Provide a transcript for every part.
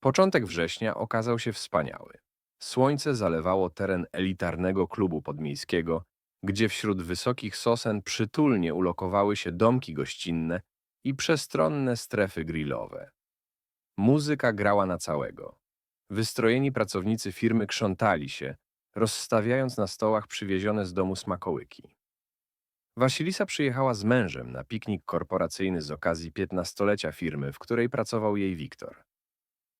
Początek września okazał się wspaniały. Słońce zalewało teren elitarnego klubu podmiejskiego, gdzie wśród wysokich sosen przytulnie ulokowały się domki gościnne i przestronne strefy grillowe. Muzyka grała na całego. Wystrojeni pracownicy firmy krzątali się, rozstawiając na stołach przywiezione z domu smakołyki. Wasilisa przyjechała z mężem na piknik korporacyjny z okazji 15-lecia firmy, w której pracował jej Wiktor.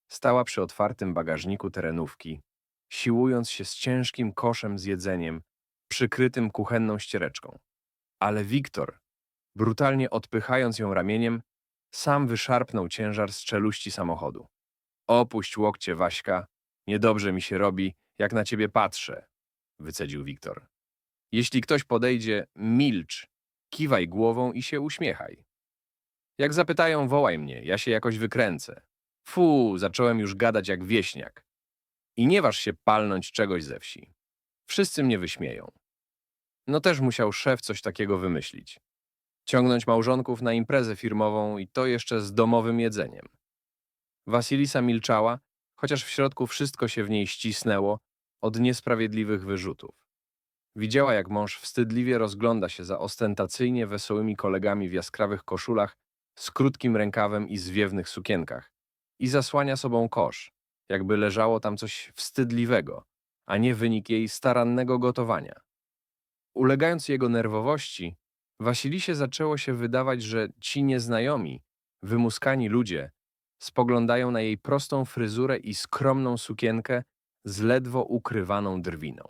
Stała przy otwartym bagażniku terenówki, siłując się z ciężkim koszem z jedzeniem, przykrytym kuchenną ściereczką. Ale Wiktor, brutalnie odpychając ją ramieniem, sam wyszarpnął ciężar z czeluści samochodu. Opuść łokcie, Waśka, niedobrze mi się robi, jak na ciebie patrzę, wycedził Wiktor. Jeśli ktoś podejdzie, milcz, kiwaj głową i się uśmiechaj. Jak zapytają, wołaj mnie, ja się jakoś wykręcę. Fu, zacząłem już gadać jak wieśniak. I nie waż się palnąć czegoś ze wsi. Wszyscy mnie wyśmieją. No też musiał szef coś takiego wymyślić. Ciągnąć małżonków na imprezę firmową i to jeszcze z domowym jedzeniem. Wasilisa milczała, chociaż w środku wszystko się w niej ścisnęło od niesprawiedliwych wyrzutów. Widziała, jak mąż wstydliwie rozgląda się za ostentacyjnie wesołymi kolegami w jaskrawych koszulach z krótkim rękawem i zwiewnych sukienkach i zasłania sobą kosz, jakby leżało tam coś wstydliwego, a nie wynik jej starannego gotowania. Ulegając jego nerwowości, Wasilisie zaczęło się wydawać, że ci nieznajomi, wymuskani ludzie spoglądają na jej prostą fryzurę i skromną sukienkę z ledwo ukrywaną drwiną.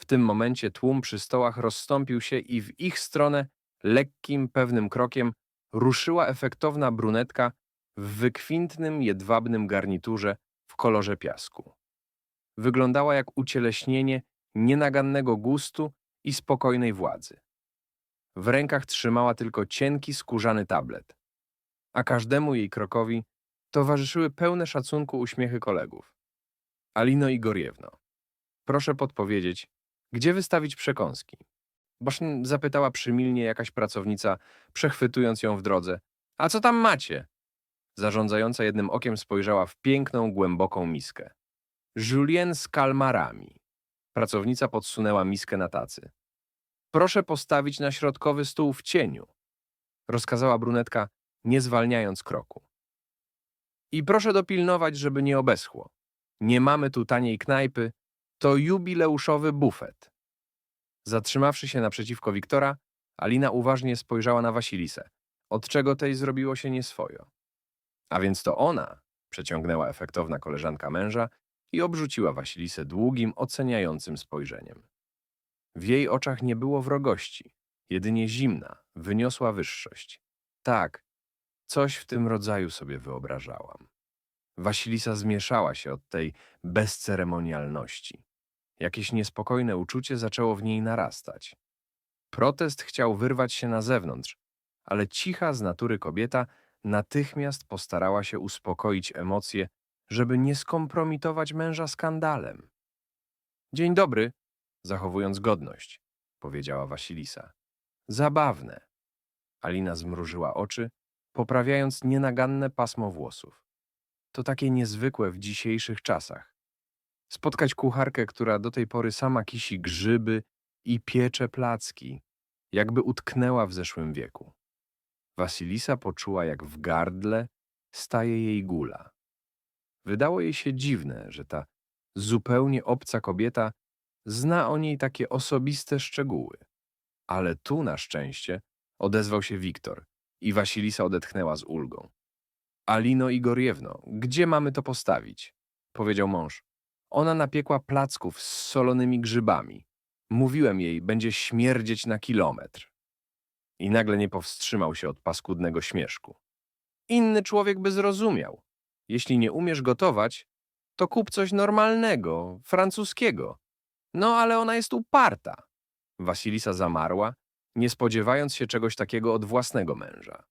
W tym momencie tłum przy stołach rozstąpił się i w ich stronę lekkim, pewnym krokiem ruszyła efektowna brunetka w wykwintnym, jedwabnym garniturze w kolorze piasku. Wyglądała jak ucieleśnienie nienagannego gustu i spokojnej władzy. W rękach trzymała tylko cienki, skórzany tablet, a każdemu jej krokowi towarzyszyły pełne szacunku uśmiechy kolegów. Alino Igorjewno, proszę podpowiedzieć, gdzie wystawić przekąski? Boż zapytała przymilnie jakaś pracownica, przechwytując ją w drodze. A co tam macie? Zarządzająca jednym okiem spojrzała w piękną, głęboką miskę. Julien z kalmarami. Pracownica podsunęła miskę na tacy. Proszę postawić na środkowy stół w cieniu, rozkazała brunetka, nie zwalniając kroku. I proszę dopilnować, żeby nie obeschło. Nie mamy tu taniej knajpy, to jubileuszowy bufet. Zatrzymawszy się naprzeciwko Wiktora, Alina uważnie spojrzała na Wasilisę, od czego tej zrobiło się nieswojo. A więc to ona, przeciągnęła efektowna koleżanka męża i obrzuciła Wasilisę długim, oceniającym spojrzeniem. W jej oczach nie było wrogości, jedynie zimna, wyniosła wyższość. Tak, coś w tym rodzaju sobie wyobrażałam. Wasilisa zmieszała się od tej bezceremonialności. Jakieś niespokojne uczucie zaczęło w niej narastać. Protest chciał wyrwać się na zewnątrz, ale cicha z natury kobieta natychmiast postarała się uspokoić emocje, żeby nie skompromitować męża skandalem. Dzień dobry, zachowując godność, powiedziała Wasilisa. Zabawne. Alina zmrużyła oczy, poprawiając nienaganne pasmo włosów. To takie niezwykłe w dzisiejszych czasach. Spotkać kucharkę, która do tej pory sama kisi grzyby i piecze placki, jakby utknęła w zeszłym wieku. Wasilisa poczuła, jak w gardle staje jej gula. Wydało jej się dziwne, że ta zupełnie obca kobieta zna o niej takie osobiste szczegóły. Ale tu na szczęście odezwał się Wiktor i Wasilisa odetchnęła z ulgą. Alino Igorjewno, gdzie mamy to postawić? Powiedział mąż. Ona napiekła placków z solonymi grzybami. Mówiłem jej, będzie śmierdzieć na kilometr. I nagle nie powstrzymał się od paskudnego śmieszku. Inny człowiek by zrozumiał. Jeśli nie umiesz gotować, to kup coś normalnego, francuskiego. No ale ona jest uparta. Wasilisa zamarła, nie spodziewając się czegoś takiego od własnego męża.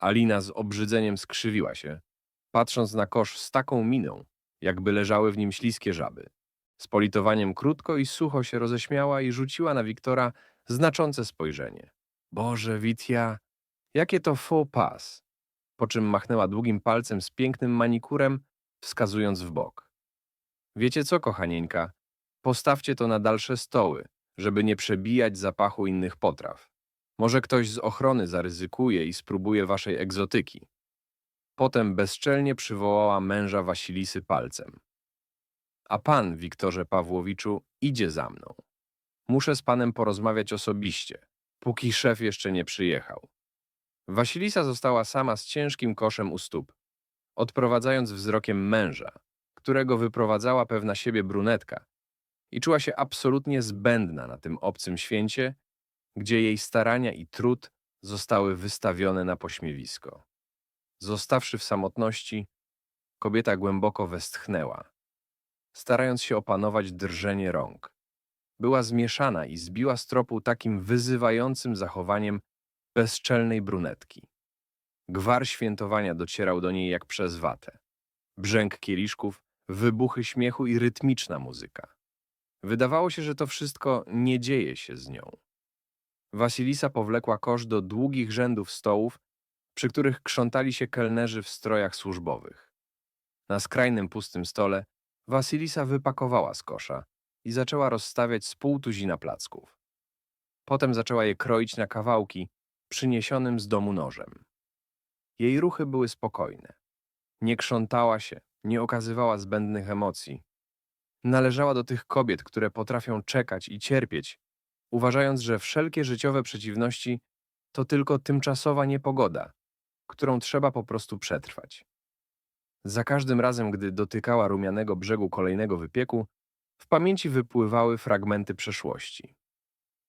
Alina z obrzydzeniem skrzywiła się, patrząc na kosz z taką miną, jakby leżały w nim śliskie żaby. Z politowaniem krótko i sucho się roześmiała i rzuciła na Wiktora znaczące spojrzenie. Boże, Witia, jakie to faux pas! Po czym machnęła długim palcem z pięknym manikurem wskazując w bok. Wiecie co, kochanieńka? Postawcie to na dalsze stoły, żeby nie przebijać zapachu innych potraw. Może ktoś z ochrony zaryzykuje i spróbuje waszej egzotyki. Potem bezczelnie przywołała męża Wasilisy palcem. A pan, Wiktorze Pawłowiczu, idzie za mną. Muszę z panem porozmawiać osobiście, póki szef jeszcze nie przyjechał. Wasilisa została sama z ciężkim koszem u stóp, odprowadzając wzrokiem męża, którego wyprowadzała pewna siebie brunetka i czuła się absolutnie zbędna na tym obcym święcie, gdzie jej starania i trud zostały wystawione na pośmiewisko. Zostawszy w samotności, kobieta głęboko westchnęła, starając się opanować drżenie rąk. Była zmieszana i zbiła z tropu takim wyzywającym zachowaniem bezczelnej brunetki. Gwar świętowania docierał do niej jak przez watę. Brzęk kieliszków, wybuchy śmiechu i rytmiczna muzyka. Wydawało się, że to wszystko nie dzieje się z nią. Wasilisa powlekła kosz do długich rzędów stołów, przy których krzątali się kelnerzy w strojach służbowych. Na skrajnym pustym stole Wasilisa wypakowała z kosza i zaczęła rozstawiać z pół tuzina placków. Potem zaczęła je kroić na kawałki przyniesionym z domu nożem. Jej ruchy były spokojne. Nie krzątała się, nie okazywała zbędnych emocji. Należała do tych kobiet, które potrafią czekać i cierpieć, uważając, że wszelkie życiowe przeciwności to tylko tymczasowa niepogoda, którą trzeba po prostu przetrwać. Za każdym razem, gdy dotykała rumianego brzegu kolejnego wypieku, w pamięci wypływały fragmenty przeszłości.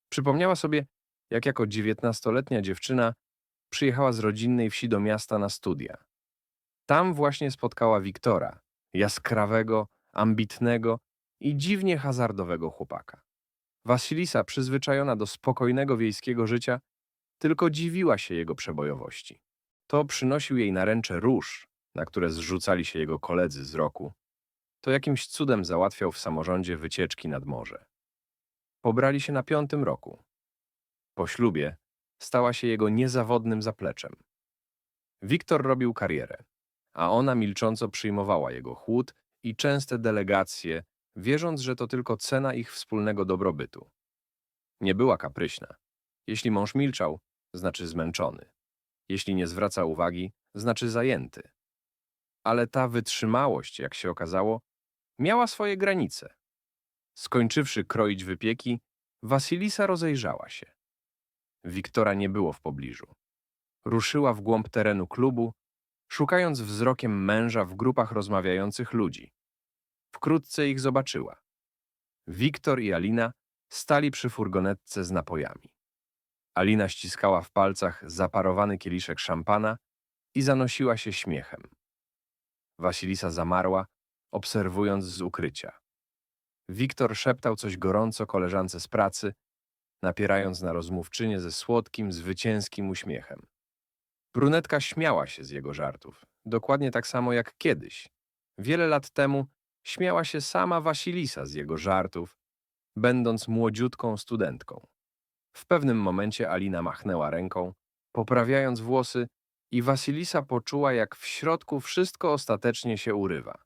Przypomniała sobie, jak jako dziewiętnastoletnia dziewczyna przyjechała z rodzinnej wsi do miasta na studia. Tam właśnie spotkała Wiktora, jaskrawego, ambitnego i dziwnie hazardowego chłopaka. Wasilisa, przyzwyczajona do spokojnego wiejskiego życia, tylko dziwiła się jego przebojowości. To przynosił jej naręcze róż, na które zrzucali się jego koledzy z roku. To jakimś cudem załatwiał w samorządzie wycieczki nad morze. Pobrali się na piątym roku. Po ślubie stała się jego niezawodnym zapleczem. Wiktor robił karierę, a ona milcząco przyjmowała jego chłód i częste delegacje, wierząc, że to tylko cena ich wspólnego dobrobytu. Nie była kapryśna. Jeśli mąż milczał, znaczy zmęczony. Jeśli nie zwraca uwagi, znaczy zajęty. Ale ta wytrzymałość, jak się okazało, miała swoje granice. Skończywszy kroić wypieki, Wasilisa rozejrzała się. Wiktora nie było w pobliżu. Ruszyła w głąb terenu klubu, szukając wzrokiem męża w grupach rozmawiających ludzi. Wkrótce ich zobaczyła. Wiktor i Alina stali przy furgonetce z napojami. Alina ściskała w palcach zaparowany kieliszek szampana i zanosiła się śmiechem. Wasilisa zamarła, obserwując z ukrycia. Wiktor szeptał coś gorąco koleżance z pracy, napierając na rozmówczynię ze słodkim, zwycięskim uśmiechem. Brunetka śmiała się z jego żartów, dokładnie tak samo jak kiedyś. Wiele lat temu śmiała się sama Wasilisa z jego żartów, będąc młodziutką studentką. W pewnym momencie Alina machnęła ręką, poprawiając włosy i Wasilisa poczuła, jak w środku wszystko ostatecznie się urywa.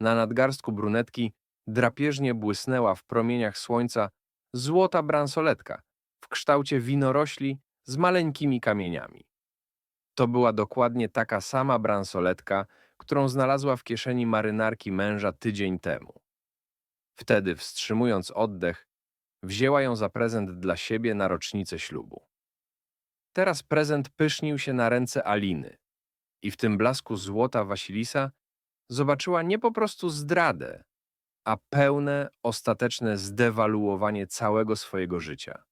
Na nadgarstku brunetki drapieżnie błysnęła w promieniach słońca złota bransoletka w kształcie winorośli z maleńkimi kamieniami. To była dokładnie taka sama bransoletka, którą znalazła w kieszeni marynarki męża tydzień temu. Wtedy, wstrzymując oddech, wzięła ją za prezent dla siebie na rocznicę ślubu. Teraz prezent pysznił się na ręce Aliny i w tym blasku złota Wasilisa zobaczyła nie po prostu zdradę, a pełne, ostateczne zdewaluowanie całego swojego życia.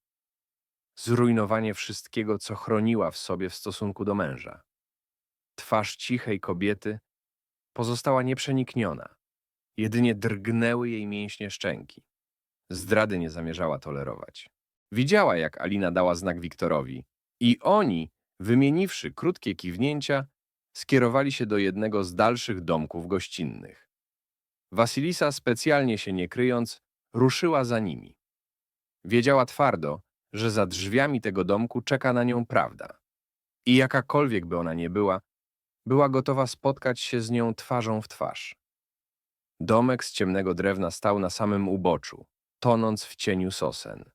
Zrujnowanie wszystkiego, co chroniła w sobie w stosunku do męża. Twarz cichej kobiety pozostała nieprzenikniona, jedynie drgnęły jej mięśnie szczęki. Zdrady nie zamierzała tolerować. Widziała, jak Alina dała znak Wiktorowi i oni, wymieniwszy krótkie kiwnięcia, skierowali się do jednego z dalszych domków gościnnych. Wasilisa, specjalnie się nie kryjąc, ruszyła za nimi. Wiedziała twardo, że za drzwiami tego domku czeka na nią prawda. I jakakolwiek by ona nie była, była gotowa spotkać się z nią twarzą w twarz. Domek z ciemnego drewna stał na samym uboczu, tonąc w cieniu sosen.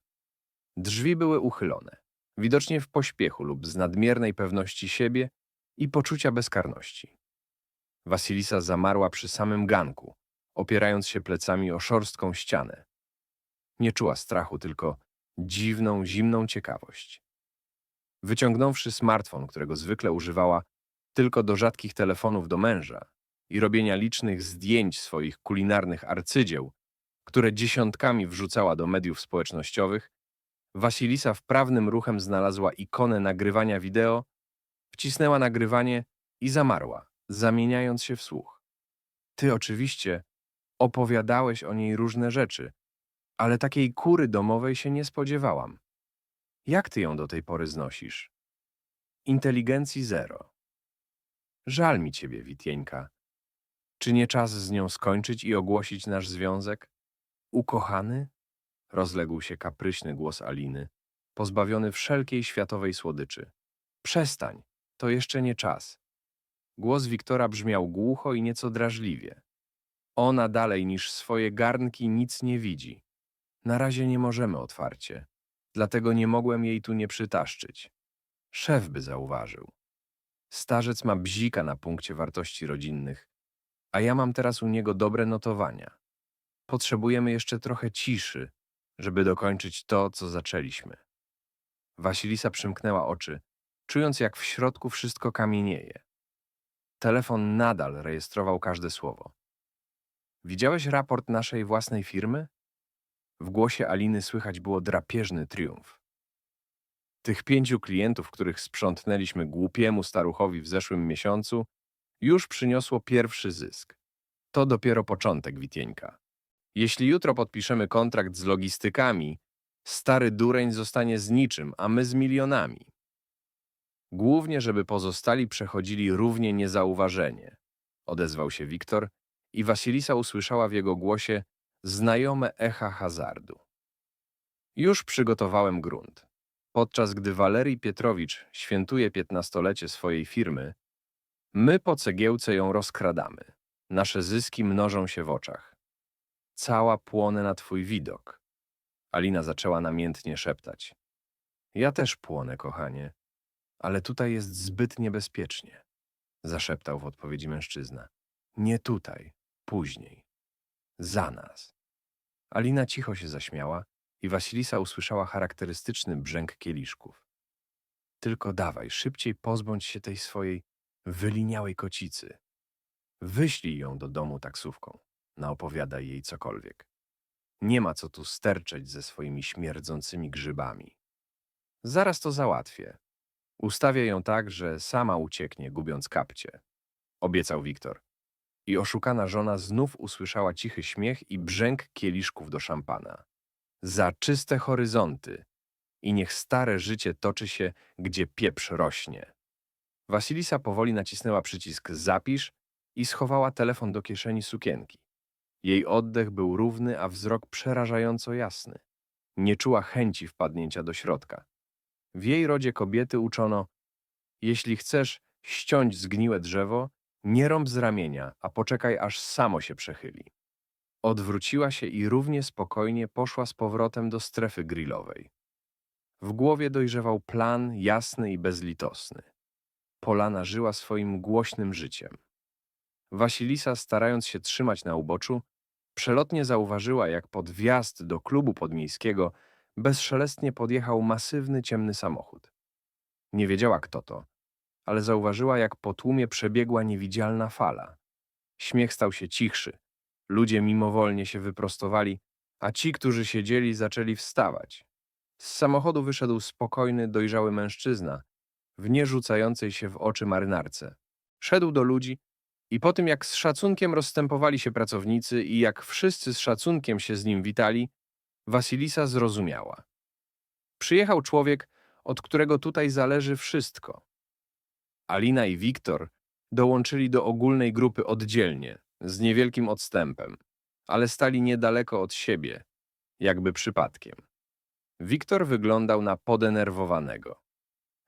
Drzwi były uchylone, widocznie w pośpiechu lub z nadmiernej pewności siebie i poczucia bezkarności. Wasilisa zamarła przy samym ganku, opierając się plecami o szorstką ścianę. Nie czuła strachu, tylko dziwną, zimną ciekawość. Wyciągnąwszy smartfon, którego zwykle używała tylko do rzadkich telefonów do męża i robienia licznych zdjęć swoich kulinarnych arcydzieł, które dziesiątkami wrzucała do mediów społecznościowych, Wasilisa wprawnym ruchem znalazła ikonę nagrywania wideo, wcisnęła nagrywanie i zamarła, zamieniając się w słuch. Ty oczywiście opowiadałeś o niej różne rzeczy, ale takiej kury domowej się nie spodziewałam. Jak ty ją do tej pory znosisz? Inteligencji zero. Żal mi ciebie, Witieńka. Czy nie czas z nią skończyć i ogłosić nasz związek? Ukochany? Rozległ się kapryśny głos Aliny, pozbawiony wszelkiej światowej słodyczy. Przestań, to jeszcze nie czas. Głos Wiktora brzmiał głucho i nieco drażliwie. Ona dalej niż swoje garnki nic nie widzi. Na razie nie możemy otwarcie, dlatego nie mogłem jej tu nie przytaszczyć. Szef by zauważył. Starzec ma bzika na punkcie wartości rodzinnych, a ja mam teraz u niego dobre notowania. Potrzebujemy jeszcze trochę ciszy, żeby dokończyć to, co zaczęliśmy. Wasilisa przymknęła oczy, czując jak w środku wszystko kamienieje. Telefon nadal rejestrował każde słowo. Widziałeś raport naszej własnej firmy? W głosie Aliny słychać było drapieżny triumf. Tych pięciu klientów, których sprzątnęliśmy głupiemu staruchowi w zeszłym miesiącu, już przyniosło pierwszy zysk. To dopiero początek, Witieńka. Jeśli jutro podpiszemy kontrakt z logistykami, stary dureń zostanie z niczym, a my z milionami. Głównie, żeby pozostali przechodzili równie niezauważenie, odezwał się Wiktor i Wasilisa usłyszała w jego głosie znajome echa hazardu. Już przygotowałem grunt. Podczas gdy Walerii Pietrowicz świętuje piętnastolecie swojej firmy, my po cegiełce ją rozkradamy. Nasze zyski mnożą się w oczach. Cała płonę na twój widok. Alina zaczęła namiętnie szeptać. Ja też płonę, kochanie, ale tutaj jest zbyt niebezpiecznie, zaszeptał w odpowiedzi mężczyzna. Nie tutaj, później. Za nas. Alina cicho się zaśmiała i Wasilisa usłyszała charakterystyczny brzęk kieliszków. Tylko dawaj, szybciej pozbądź się tej swojej wyliniałej kocicy. Wyślij ją do domu taksówką, naopowiadaj jej cokolwiek. Nie ma co tu sterczeć ze swoimi śmierdzącymi grzybami. Zaraz to załatwię. Ustawię ją tak, że sama ucieknie, gubiąc kapcie. Obiecał Wiktor. I oszukana żona znów usłyszała cichy śmiech i brzęk kieliszków do szampana. Za czyste horyzonty i niech stare życie toczy się, gdzie pieprz rośnie. Wasilisa powoli nacisnęła przycisk zapisz i schowała telefon do kieszeni sukienki. Jej oddech był równy, a wzrok przerażająco jasny. Nie czuła chęci wpadnięcia do środka. W jej rodzie kobiety uczono, jeśli chcesz ściąć zgniłe drzewo, nie rąb z ramienia, a poczekaj, aż samo się przechyli. Odwróciła się i równie spokojnie poszła z powrotem do strefy grillowej. W głowie dojrzewał plan jasny i bezlitosny. Polana żyła swoim głośnym życiem. Wasilisa, starając się trzymać na uboczu, przelotnie zauważyła, jak pod wjazd do klubu podmiejskiego bezszelestnie podjechał masywny ciemny samochód. Nie wiedziała, kto to, ale zauważyła, jak po tłumie przebiegła niewidzialna fala. Śmiech stał się cichszy. Ludzie mimowolnie się wyprostowali, a ci, którzy siedzieli, zaczęli wstawać. Z samochodu wyszedł spokojny, dojrzały mężczyzna w nierzucającej się w oczy marynarce. Szedł do ludzi i po tym, jak z szacunkiem rozstępowali się pracownicy i jak wszyscy z szacunkiem się z nim witali, Wasilisa zrozumiała. Przyjechał człowiek, od którego tutaj zależy wszystko. Alina i Wiktor dołączyli do ogólnej grupy oddzielnie, z niewielkim odstępem, ale stali niedaleko od siebie, jakby przypadkiem. Wiktor wyglądał na podenerwowanego.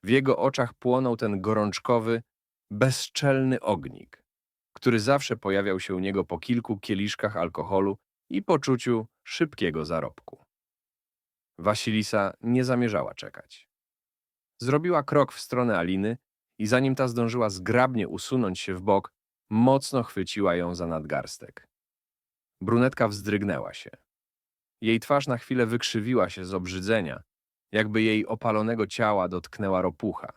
W jego oczach płonął ten gorączkowy, bezczelny ognik, który zawsze pojawiał się u niego po kilku kieliszkach alkoholu i poczuciu szybkiego zarobku. Wasilisa nie zamierzała czekać. Zrobiła krok w stronę Aliny i zanim ta zdążyła zgrabnie usunąć się w bok, mocno chwyciła ją za nadgarstek. Brunetka wzdrygnęła się. Jej twarz na chwilę wykrzywiła się z obrzydzenia, jakby jej opalonego ciała dotknęła ropucha.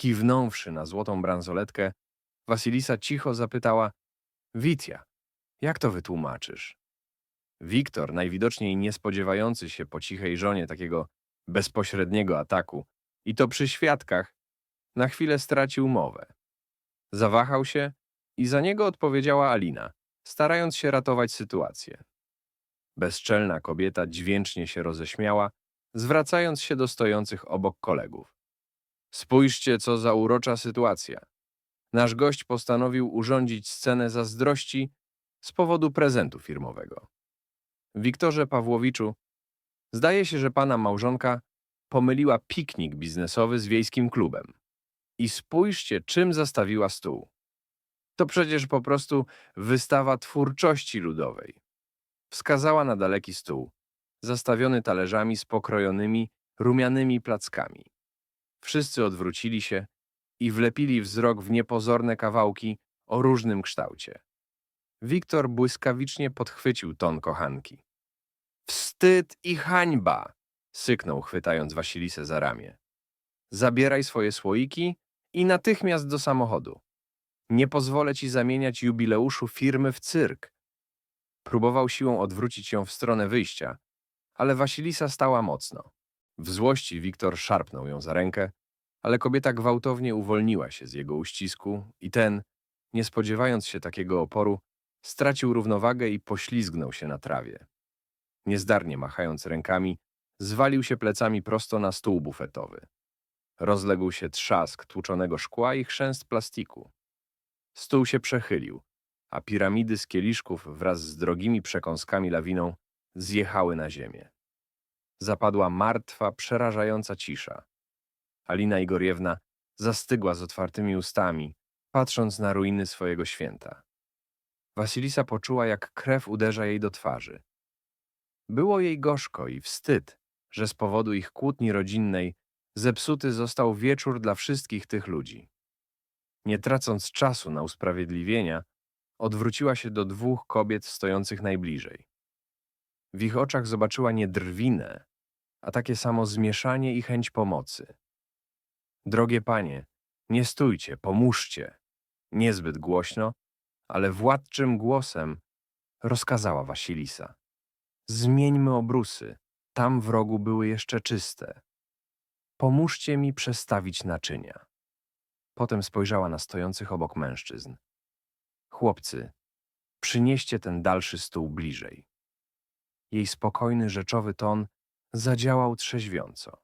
Kiwnąwszy na złotą bransoletkę, Wasilisa cicho zapytała Witia, jak to wytłumaczysz? Wiktor, najwidoczniej nie spodziewający się po cichej żonie takiego bezpośredniego ataku, i to przy świadkach, na chwilę stracił mowę. Zawahał się i za niego odpowiedziała Alina, starając się ratować sytuację. Bezczelna kobieta dźwięcznie się roześmiała, zwracając się do stojących obok kolegów. Spójrzcie, co za urocza sytuacja. Nasz gość postanowił urządzić scenę zazdrości z powodu prezentu firmowego. Wiktorze Pawłowiczu, zdaje się, że pana małżonka pomyliła piknik biznesowy z wiejskim klubem. I spójrzcie, czym zastawiła stół. To przecież po prostu wystawa twórczości ludowej. Wskazała na daleki stół, zastawiony talerzami z pokrojonymi, rumianymi plackami. Wszyscy odwrócili się i wlepili wzrok w niepozorne kawałki o różnym kształcie. Wiktor błyskawicznie podchwycił ton kochanki. Wstyd i hańba! syknął, chwytając Wasilisę za ramię. Zabieraj swoje słoiki i natychmiast do samochodu. Nie pozwolę ci zamieniać jubileuszu firmy w cyrk. Próbował siłą odwrócić ją w stronę wyjścia, ale Wasilisa stała mocno. W złości Wiktor szarpnął ją za rękę, ale kobieta gwałtownie uwolniła się z jego uścisku i ten, nie spodziewając się takiego oporu, stracił równowagę i poślizgnął się na trawie. Niezdarnie machając rękami, zwalił się plecami prosto na stół bufetowy. Rozległ się trzask tłuczonego szkła i chrzęst plastiku. Stół się przechylił, a piramidy z kieliszków wraz z drogimi przekąskami lawiną zjechały na ziemię. Zapadła martwa, przerażająca cisza. Alina Igorjewna zastygła z otwartymi ustami, patrząc na ruiny swojego święta. Wasilisa poczuła, jak krew uderza jej do twarzy. Było jej gorzko i wstyd, że z powodu ich kłótni rodzinnej zepsuty został wieczór dla wszystkich tych ludzi. Nie tracąc czasu na usprawiedliwienia, odwróciła się do dwóch kobiet stojących najbliżej. W ich oczach zobaczyła nie drwinę, a takie samo zmieszanie i chęć pomocy. Drogie panie, nie stójcie, pomóżcie. Niezbyt głośno, ale władczym głosem rozkazała Wasilisa. Zmieńmy obrusy, tam w rogu były jeszcze czyste. Pomóżcie mi przestawić naczynia. Potem spojrzała na stojących obok mężczyzn. Chłopcy, przynieście ten dalszy stół bliżej. Jej spokojny, rzeczowy ton zadziałał trzeźwiąco.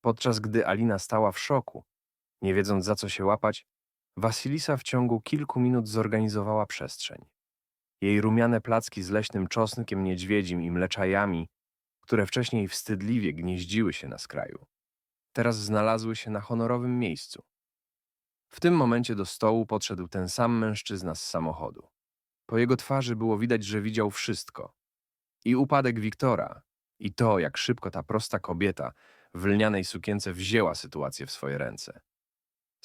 Podczas gdy Alina stała w szoku, nie wiedząc za co się łapać, Wasilisa w ciągu kilku minut zorganizowała przestrzeń. Jej rumiane placki z leśnym czosnkiem niedźwiedzim i mleczajami, które wcześniej wstydliwie gnieździły się na skraju, teraz znalazły się na honorowym miejscu. W tym momencie do stołu podszedł ten sam mężczyzna z samochodu. Po jego twarzy było widać, że widział wszystko. I upadek Wiktora, i to, jak szybko ta prosta kobieta w lnianej sukience wzięła sytuację w swoje ręce.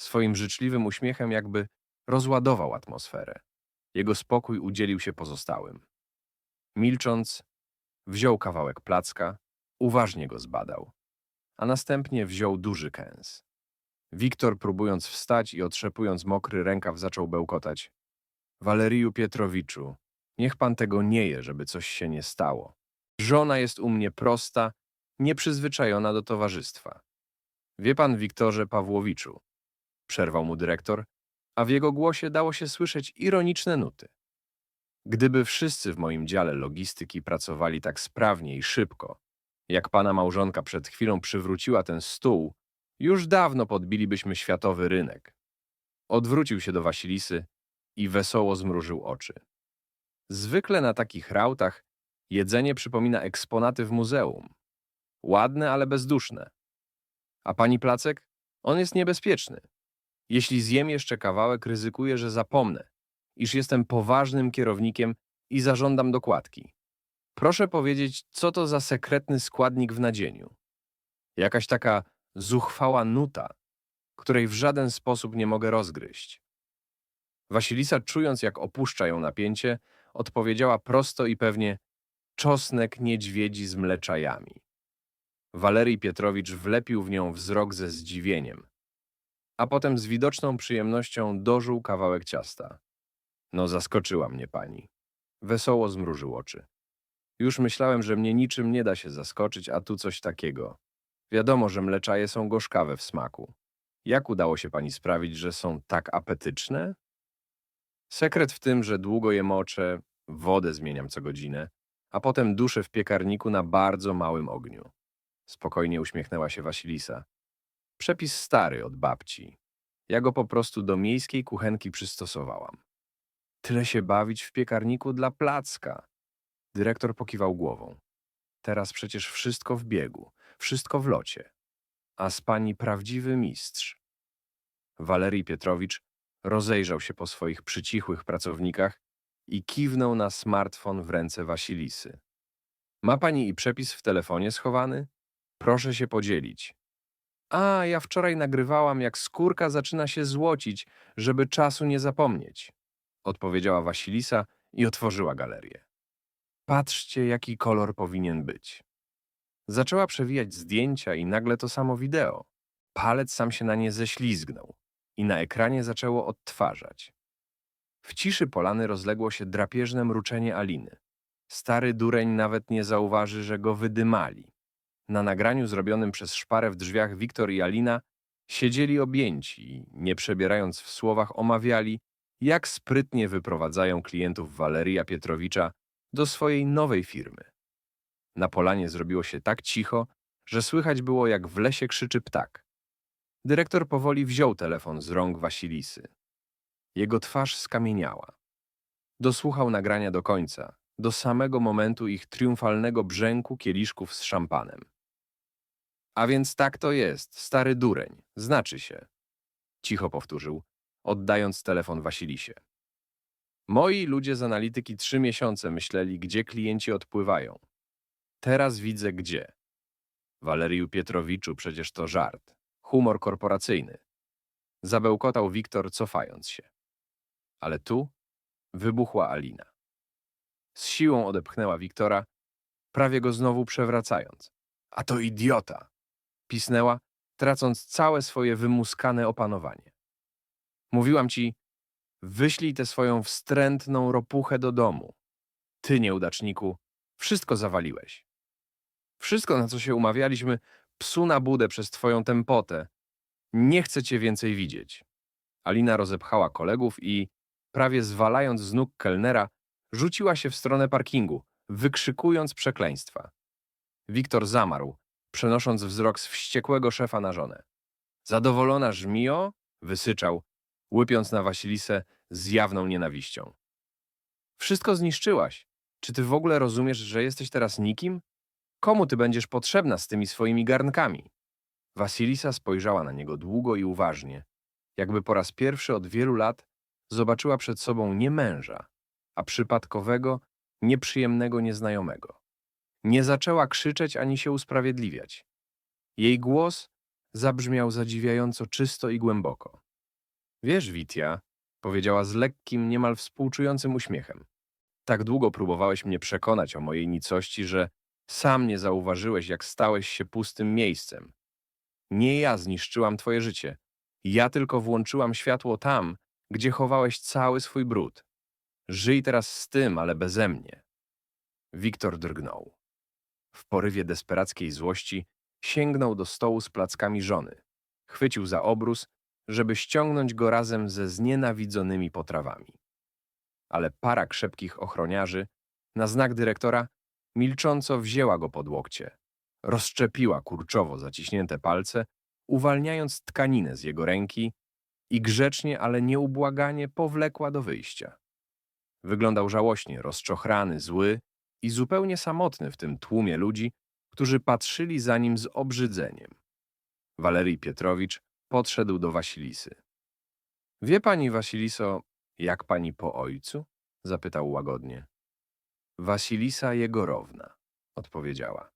Swoim życzliwym uśmiechem jakby rozładował atmosferę. Jego spokój udzielił się pozostałym. Milcząc, wziął kawałek placka, uważnie go zbadał, a następnie wziął duży kęs. Wiktor, próbując wstać i otrzepując mokry rękaw, zaczął bełkotać. Waleriju Pietrowiczu, niech pan tego nie je, żeby coś się nie stało. Żona jest u mnie prosta, nieprzyzwyczajona do towarzystwa. Wie pan, Wiktorze Pawłowiczu, przerwał mu dyrektor, a w jego głosie dało się słyszeć ironiczne nuty. Gdyby wszyscy w moim dziale logistyki pracowali tak sprawnie i szybko, jak pana małżonka przed chwilą przywróciła ten stół, już dawno podbilibyśmy światowy rynek. Odwrócił się do Wasilisy i wesoło zmrużył oczy. Zwykle na takich rautach jedzenie przypomina eksponaty w muzeum. Ładne, ale bezduszne. A pani Placek? On jest niebezpieczny. Jeśli zjem jeszcze kawałek, ryzykuję, że zapomnę, iż jestem poważnym kierownikiem i zażądam dokładki. Proszę powiedzieć, co to za sekretny składnik w nadzieniu? Jakaś taka zuchwała nuta, której w żaden sposób nie mogę rozgryźć. Wasilisa, czując jak opuszcza ją napięcie, odpowiedziała prosto i pewnie czosnek niedźwiedzi z mleczajami. Walerii Pietrowicz wlepił w nią wzrok ze zdziwieniem, a potem z widoczną przyjemnością dożył kawałek ciasta. No, zaskoczyła mnie pani. Wesoło zmrużył oczy. Już myślałem, że mnie niczym nie da się zaskoczyć, a tu coś takiego. Wiadomo, że mleczaje są gorzkawe w smaku. Jak udało się pani sprawić, że są tak apetyczne? Sekret w tym, że długo je moczę, wodę zmieniam co godzinę, a potem duszę w piekarniku na bardzo małym ogniu. Spokojnie uśmiechnęła się Wasilisa. Przepis stary od babci. Ja go po prostu do miejskiej kuchenki przystosowałam. Tyle się bawić w piekarniku dla placka. Dyrektor pokiwał głową. Teraz przecież wszystko w biegu, wszystko w locie. A z pani prawdziwy mistrz. Walerii Pietrowicz rozejrzał się po swoich przycichłych pracownikach i kiwnął na smartfon w ręce Wasilisy. Ma pani i przepis w telefonie schowany? Proszę się podzielić. A, ja wczoraj nagrywałam, jak skórka zaczyna się złocić, żeby czasu nie zapomnieć. Odpowiedziała Wasilisa i otworzyła galerię. Patrzcie, jaki kolor powinien być. Zaczęła przewijać zdjęcia i nagle to samo wideo. Palec sam się na nie ześlizgnął i na ekranie zaczęło odtwarzać. W ciszy polany rozległo się drapieżne mruczenie Aliny. Stary dureń nawet nie zauważy, że go wydymali. Na nagraniu zrobionym przez szparę w drzwiach Wiktor i Alina siedzieli objęci i, nie przebierając w słowach, omawiali, jak sprytnie wyprowadzają klientów Waleria Pietrowicza do swojej nowej firmy. Na polanie zrobiło się tak cicho, że słychać było, jak w lesie krzyczy ptak. Dyrektor powoli wziął telefon z rąk Wasilisy. Jego twarz skamieniała. Dosłuchał nagrania do końca, do samego momentu ich triumfalnego brzęku kieliszków z szampanem. A więc tak to jest, stary dureń, znaczy się. Cicho powtórzył, oddając telefon Wasilisie. Moi ludzie z analityki trzy miesiące myśleli, gdzie klienci odpływają. Teraz widzę gdzie. Waleriu Pietrowiczu, przecież to żart. Humor korporacyjny. Zabełkotał Wiktor, cofając się. Ale tu wybuchła Alina. Z siłą odepchnęła Wiktora, prawie go znowu przewracając. A to idiota! Pisnęła, tracąc całe swoje wymuskane opanowanie. Mówiłam ci, wyślij tę swoją wstrętną ropuchę do domu. Ty, nieudaczniku, wszystko zawaliłeś. Wszystko, na co się umawialiśmy, psu na budę przez twoją tempotę. Nie chcę cię więcej widzieć. Alina rozepchała kolegów i, prawie zwalając z nóg kelnera, rzuciła się w stronę parkingu, wykrzykując przekleństwa. Wiktor zamarł, przenosząc wzrok z wściekłego szefa na żonę. Zadowolona żmijo? Wysyczał, łypiąc na Wasilisę z jawną nienawiścią. Wszystko zniszczyłaś. Czy ty w ogóle rozumiesz, że jesteś teraz nikim? Komu ty będziesz potrzebna z tymi swoimi garnkami? Wasilisa spojrzała na niego długo i uważnie, jakby po raz pierwszy od wielu lat zobaczyła przed sobą nie męża, a przypadkowego, nieprzyjemnego nieznajomego. Nie zaczęła krzyczeć ani się usprawiedliwiać. Jej głos zabrzmiał zadziwiająco czysto i głęboko. Wiesz, Witia, powiedziała z lekkim, niemal współczującym uśmiechem. Tak długo próbowałeś mnie przekonać o mojej nicości, że sam nie zauważyłeś, jak stałeś się pustym miejscem. Nie ja zniszczyłam twoje życie. Ja tylko włączyłam światło tam, gdzie chowałeś cały swój brud. Żyj teraz z tym, ale beze mnie. Wiktor drgnął. W porywie desperackiej złości sięgnął do stołu z plackami żony. Chwycił za obrus, żeby ściągnąć go razem ze znienawidzonymi potrawami. Ale para krzepkich ochroniarzy, na znak dyrektora, milcząco wzięła go pod łokcie. Rozszczepiła kurczowo zaciśnięte palce, uwalniając tkaninę z jego ręki i grzecznie, ale nieubłaganie powlekła do wyjścia. Wyglądał żałośnie, rozczochrany, zły i zupełnie samotny w tym tłumie ludzi, którzy patrzyli za nim z obrzydzeniem. Walerii Pietrowicz podszedł do Wasilisy. Wie pani, Wasiliso, jak pani po ojcu? zapytał łagodnie. Wasilisa Jegorowna, odpowiedziała.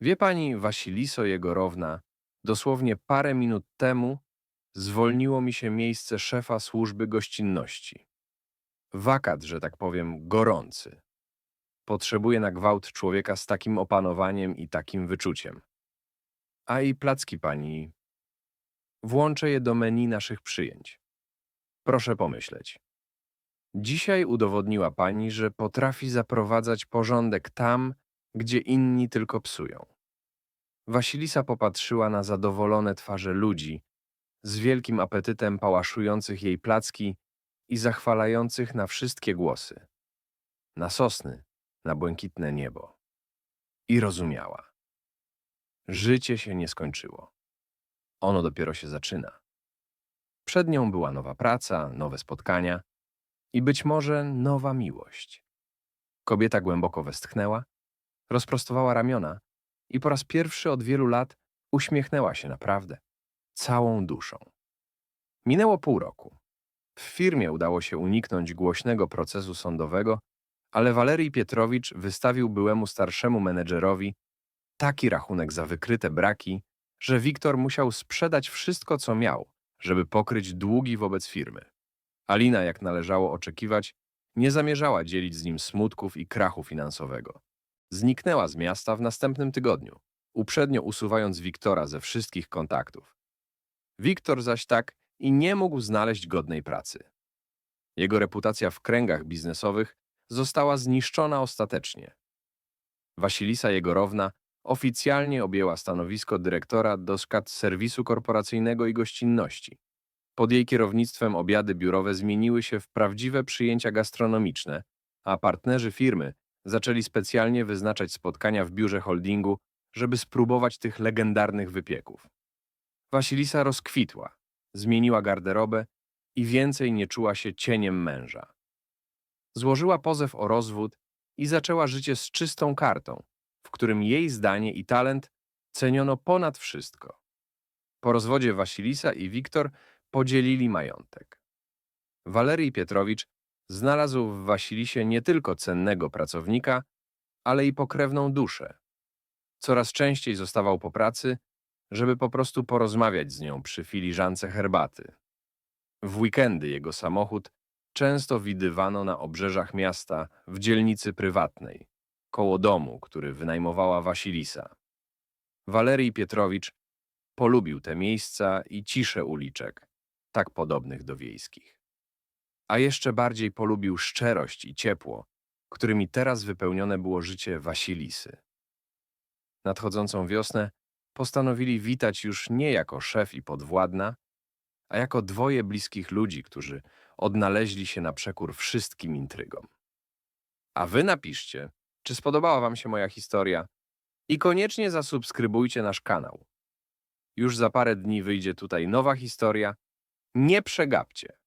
Wie pani, Wasiliso Jegorowna, dosłownie parę minut temu zwolniło mi się miejsce szefa służby gościnności. Wakat, że tak powiem, gorący. Potrzebuję na gwałt człowieka z takim opanowaniem i takim wyczuciem. A i placki pani. Włączę je do menu naszych przyjęć. Proszę pomyśleć. Dzisiaj udowodniła pani, że potrafi zaprowadzać porządek tam, gdzie inni tylko psują. Wasilisa popatrzyła na zadowolone twarze ludzi, z wielkim apetytem pałaszujących jej placki i zachwalających na wszystkie głosy. Na sosny, na błękitne niebo. I rozumiała. Życie się nie skończyło. Ono dopiero się zaczyna. Przed nią była nowa praca, nowe spotkania i być może nowa miłość. Kobieta głęboko westchnęła, rozprostowała ramiona i po raz pierwszy od wielu lat uśmiechnęła się naprawdę, całą duszą. Minęło pół roku. W firmie udało się uniknąć głośnego procesu sądowego, ale Walerii Pietrowicz wystawił byłemu starszemu menedżerowi taki rachunek za wykryte braki, że Wiktor musiał sprzedać wszystko, co miał, żeby pokryć długi wobec firmy. Alina, jak należało oczekiwać, nie zamierzała dzielić z nim smutków i krachu finansowego. Zniknęła z miasta w następnym tygodniu, uprzednio usuwając Wiktora ze wszystkich kontaktów. Wiktor zaś tak i nie mógł znaleźć godnej pracy. Jego reputacja w kręgach biznesowych została zniszczona ostatecznie. Wasilisa Jegorowna oficjalnie objęła stanowisko dyrektora do skat serwisu korporacyjnego i gościnności. Pod jej kierownictwem obiady biurowe zmieniły się w prawdziwe przyjęcia gastronomiczne, a partnerzy firmy zaczęli specjalnie wyznaczać spotkania w biurze holdingu, żeby spróbować tych legendarnych wypieków. Wasilisa rozkwitła, zmieniła garderobę i więcej nie czuła się cieniem męża. Złożyła pozew o rozwód i zaczęła życie z czystą kartą, w którym jej zdanie i talent ceniono ponad wszystko. Po rozwodzie Wasilisa i Wiktor podzielili majątek. Walerii Pietrowicz znalazł w Wasilisie nie tylko cennego pracownika, ale i pokrewną duszę. Coraz częściej zostawał po pracy, żeby po prostu porozmawiać z nią przy filiżance herbaty. W weekendy jego samochód często widywano na obrzeżach miasta w dzielnicy prywatnej, koło domu, który wynajmowała Wasilisa. Walerii Pietrowicz polubił te miejsca i ciszę uliczek, tak podobnych do wiejskich. A jeszcze bardziej polubił szczerość i ciepło, którymi teraz wypełnione było życie Wasilisy. Nadchodzącą wiosnę postanowili witać już nie jako szef i podwładna, a jako dwoje bliskich ludzi, którzy odnaleźli się na przekór wszystkim intrygom. A wy napiszcie, czy spodobała wam się moja historia i koniecznie zasubskrybujcie nasz kanał. Już za parę dni wyjdzie tutaj nowa historia. Nie przegapcie.